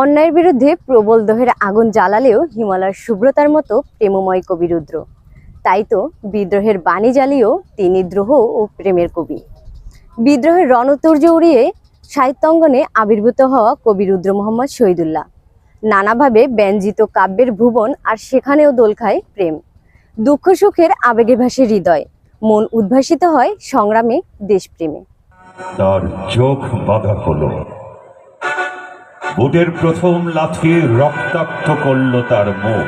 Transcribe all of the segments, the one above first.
অন্যায়ের বিরুদ্ধে প্রবল দহের আগুন জ্বালালেও হিমালয়ের শুভ্রতার মতো প্রেমময় কবি রুদ্র। তাই তো বিদ্রোহের বাণী জ্বালিয়েও তিনি দ্রোহ ও প্রেমের কবি। বিদ্রোহের রণতুর্য উড়িয়ে সাহিত্যাঙ্গনে আবির্ভূত হওয়া কবি রুদ্র মোহাম্মদ শহীদুল্লাহ। নানাভাবে ব্যঞ্জিত কাব্যের ভুবন আর সেখানেও দোল খায় প্রেম। দুঃখ সুখের আবেগে ভাসে হৃদয়। মন উদ্ভাসিত হয় সংগ্রামে, দেশপ্রেমে। তার চোখ হলো। বুটের প্রথম লাথি রক্তাক্ত করল তার মুখ।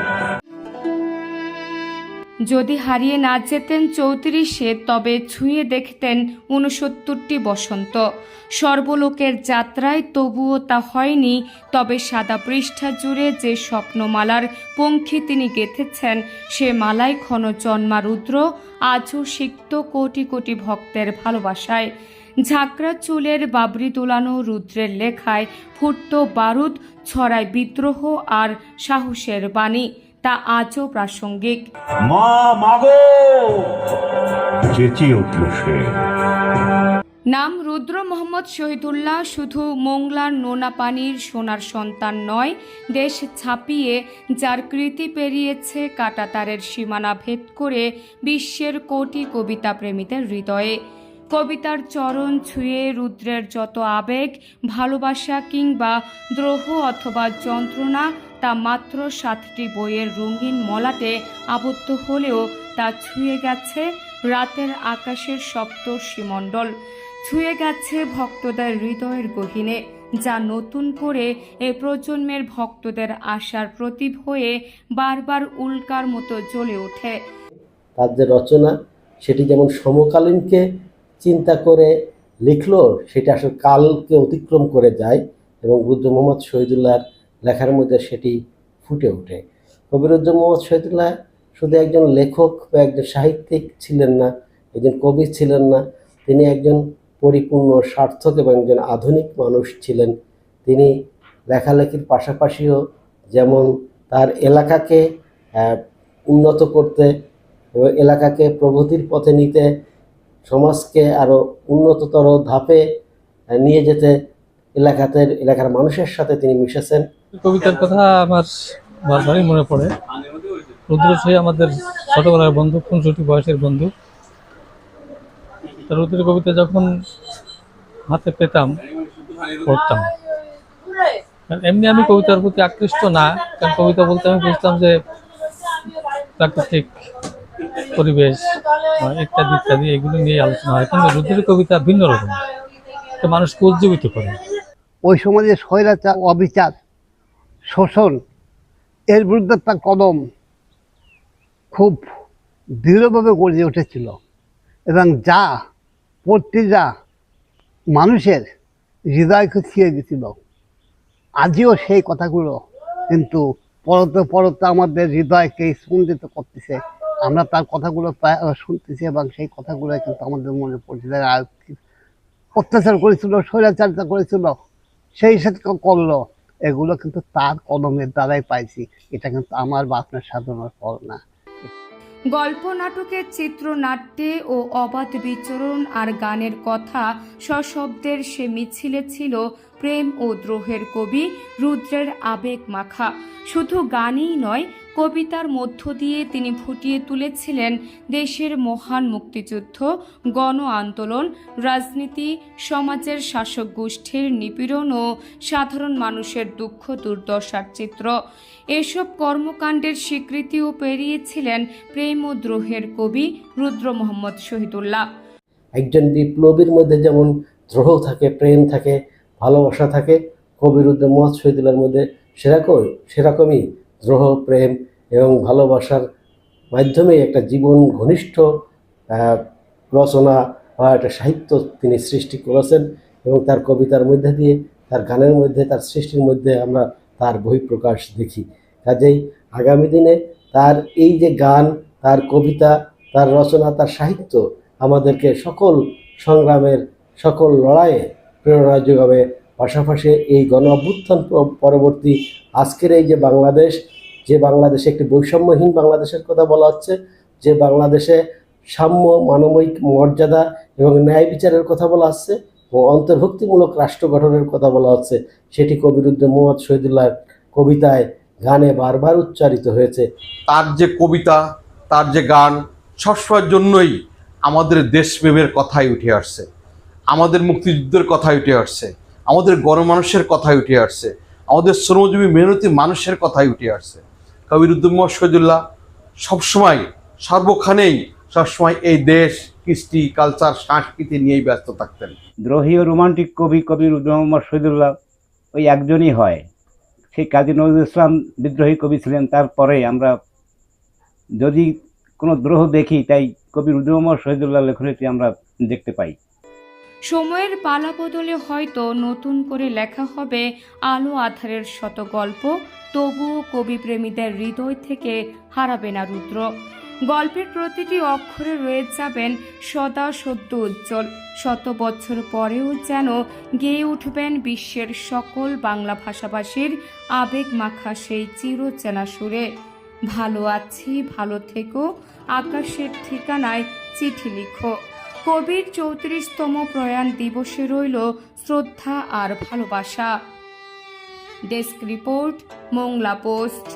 যদি হারিয়ে না যেতেন চৌত্রিশে, তবে ছুঁয়ে দেখতেন ঊনসত্তরটি বসন্ত। সর্বলোকের যাত্রায় তবুও তা হয়নি, তবে সাদা পৃষ্ঠা জুড়ে যে স্বপ্নমালার পঙ্খী তিনি গেঁথেছেন, সে মালায় ক্ষণ জন্মা রুদ্র আজও সিক্ত কোটি কোটি ভক্তের ভালোবাসায়। ঝাঁকড়া চুলের বাবরি তোলানো রুদ্রের লেখায় ফুটত বারুদ ছড়ায় বিদ্রোহ আর সাহসের বাণী। তা আজও প্রাসঙ্গিক। মা মাগো চেঁচিয়ে উঠল সে। নাম রুদ্র মোহাম্মদ শহীদুল্লাহ শুধু মোংলার নোনা পানির সোনার সন্তান নয় দেশ ছাপিয়ে যার কৃতি পেরিয়েছে কাটাতারের সীমানা ভেদ করে বিশ্বের কোটি কবিতা প্রেমীদের হৃদয়ে। কবিতার চরণ ছুঁয়ে রুদ্রের যত আবেগ, ভালোবাসা কিংবা দ্রোহ অথবা যন্ত্রণা, তা মাত্র সাতটি বইয়ের রঙিন মলাটে আবদ্ধ হলেও তা ছুঁয়ে গেছে রাতের আকাশের সপ্তর্ষিমণ্ডল ছুঁয়ে গেছে ভক্তদের হৃদয়ের গহীনে, যা নতুন করে এ প্রজন্মের ভক্তদের আশার প্রতীপ হয়ে বারবার উল্কার মতো জ্বলে ওঠে। তার যে রচনা, সেটি যেমন সমকালীনকে চিন্তা করে লিখলো, সেটা আসলে কালকে অতিক্রম করে যায় এবং রুদ্র মোহাম্মদ শহীদুল্লাহর লেখার মধ্যে সেটি ফুটে ওঠে। কবি রুদ্র মোহাম্মদ শহীদুল্লাহ শুধু একজন লেখক বা একজন সাহিত্যিক ছিলেন না, একজন কবি ছিলেন না, তিনি একজন পরিপূর্ণ সার্থক এবং একজন আধুনিক মানুষ ছিলেন। তিনি লেখালেখির পাশাপাশিও যেমন তার এলাকাকে উন্নত করতে এলাকাকে প্রগতির পথে নিতে সমাজকে আরও উন্নততর ধাপে নিয়ে যেতে এলাকাতে, এলাকার মানুষের সাথে তিনি মিশেছেন। কবিতার কথা আমার বারবারই মনে পড়ে। রুদ্রশ্রী আমাদের ছোটবেলার বন্ধু পঁয়ষট্টি বয়সের বন্ধু। রুদ্রের কবিতা যখন হাতে পেতাম, পড়তাম। এমনি আমি কবিতার প্রতি আকৃষ্ট না, কারণ কবিতা বলতে আমি বুঝতাম যে প্রাকৃতিক পরিবেশ ইত্যাদি ইত্যাদি এগুলো নিয়ে আলোচনা হয়। কিন্তু রুদ্রের কবিতা ভিন্ন রকম। মানুষকে উজ্জীবিত করে। ওই সময় যে স্বৈরাচার, অবিচার, শোষণ, এর বিরুদ্ধে তার কদম খুব দৃঢ়ভাবে গড়ে উঠেছিল। এবং যা প্রতিটা মানুষের হৃদয়কে ছিঁড়ে গেছিল আজও সেই কথাগুলো কিন্তু পরতে পরতে আমাদের হৃদয়কে স্পন্দিত করতেছে। আমরা তার কথাগুলো শুনতেছি এবং সেই কথাগুলো কিন্তু আমাদের মনে পড়ছে। অত্যাচার করেছিল, স্বৈরাচারিতা করেছিল, সেই সাথে করল, এগুলো কিন্তু তার কলমের দ্বারাই পাইছি। এটা কিন্তু আমার বা আপনার সাধনার ফল না। গল্প, নাটকের চিত্রনাট্যে ও অবাধ বিচরণ আর গানের কথা সশব্দের সে মিছিলে ছিল প্রেম ও দ্রোহের কবি রুদ্রের আবেগ মাখা। শুধু গানই নয়, কবিতার মধ্য দিয়ে তিনি ফুটিয়ে তুলেছিলেন দেশের মহান মুক্তিযুদ্ধ, গণ আন্দোলন, রাজনীতি, সমাজের শাসক গোষ্ঠীর নিপীড়ন ও সাধারণ মানুষের দুঃখ দুর্দশার চিত্র। এসব কর্মকাণ্ডের স্বীকৃতিও পেরিয়েছিলেন প্রেম ও দ্রোহের কবি রুদ্র মোহাম্মদ শহীদুল্লাহ। একজন বিপ্লবীর মধ্যে যেমন দ্রোহ থাকে, প্রেম থাকে ভালোবাসা থাকে। কবির উদ্দিন মোহাম্মদ শহীদুল্লাহর মধ্যে সেরকম সেরকমই দ্রোহ, প্রেম এবং ভালোবাসার মাধ্যমে একটা জীবন ঘনিষ্ঠ রচনা বা একটা সাহিত্য তিনি সৃষ্টি করেছেন এবং তার কবিতার মধ্যে দিয়ে, তার গানের মধ্যে, তার সৃষ্টির মধ্যে আমরা তার বহিঃপ্রকাশ দেখি। কাজেই আগামী দিনে তার এই যে গান, তার কবিতা, তার রচনা, তার সাহিত্য আমাদেরকে সকল সংগ্রামের, সকল লড়াইয়ে প্রেরণা যোগাবে পাশাপাশি এই গণ অভ্যুত্থান পরবর্তী আজকের এই যে বাংলাদেশ, যে বাংলাদেশে একটি বৈষম্যহীন বাংলাদেশের কথা বলা হচ্ছে, যে বাংলাদেশে সাম্য, মানবিক মর্যাদা এবং ন্যায় বিচারের কথা বলা হচ্ছে এবং অন্তর্ভুক্তিমূলক রাষ্ট্র গঠনের কথা বলা হচ্ছে, সেটি কবিরুদ্দিন মোহাম্মদ শহীদুল্লাহর কবিতায় গানে বারবার উচ্চারিত হয়েছে। তার যে কবিতা, তার যে গান, সবসময়ের জন্যই আমাদের দেশপ্রেমের কথাই উঠে আসছে। আমাদের মুক্তিযুদ্ধের কথাই উঠে আসছে, আমাদের গণমানুষের কথাই উঠে আসছে, আমাদের শ্রমজীবী মেহনতি মানুষের কথাই উঠে আসছে। কবিরুদ্দিন মোহাম্মদ শহীদুল্লাহ সবসময় সর্বখানেই সবসময় এই দেশ, কৃষ্টি, কালচার, সংস্কৃতি নিয়েই ব্যস্ত থাকতেন। দ্রোহী ও রোমান্টিক কবি কবি মোহাম্মদ শহীদুল্লাহ ওই একজনই হয়। সেই কাজী নজরুল ইসলাম বিদ্রোহী কবি ছিলেন, তারপরে আমরা যদি কোনো দ্রোহ দেখি, তাই কবি মোহাম্মদ শহীদুল্লাহ লেখনীটি আমরা দেখতে পাই। সময়ের পালা বদলে হয়তো নতুন করে লেখা হবে আলো আধারের শত গল্প, তবুও কবিপ্রেমীদের হৃদয় থেকে হারাবে না রুদ্র। গল্পের প্রতিটি অক্ষরে রয়ে যাবেন সদা সদ্য উজ্জ্বল। শত বছর পরেও যেন গেয়ে উঠবেন বিশ্বের সকল বাংলা ভাষাভাষীর আবেগ মাখা সেই চিরচেনা সুরে। ভালো আছি, ভালো থেকো, আকাশের ঠিকানায় চিঠি লিখো। কবির চৌত্রিশতম প্রয়াণ দিবসে রইল শ্রদ্ধা আর ভালোবাসা। Desk report Mongla post.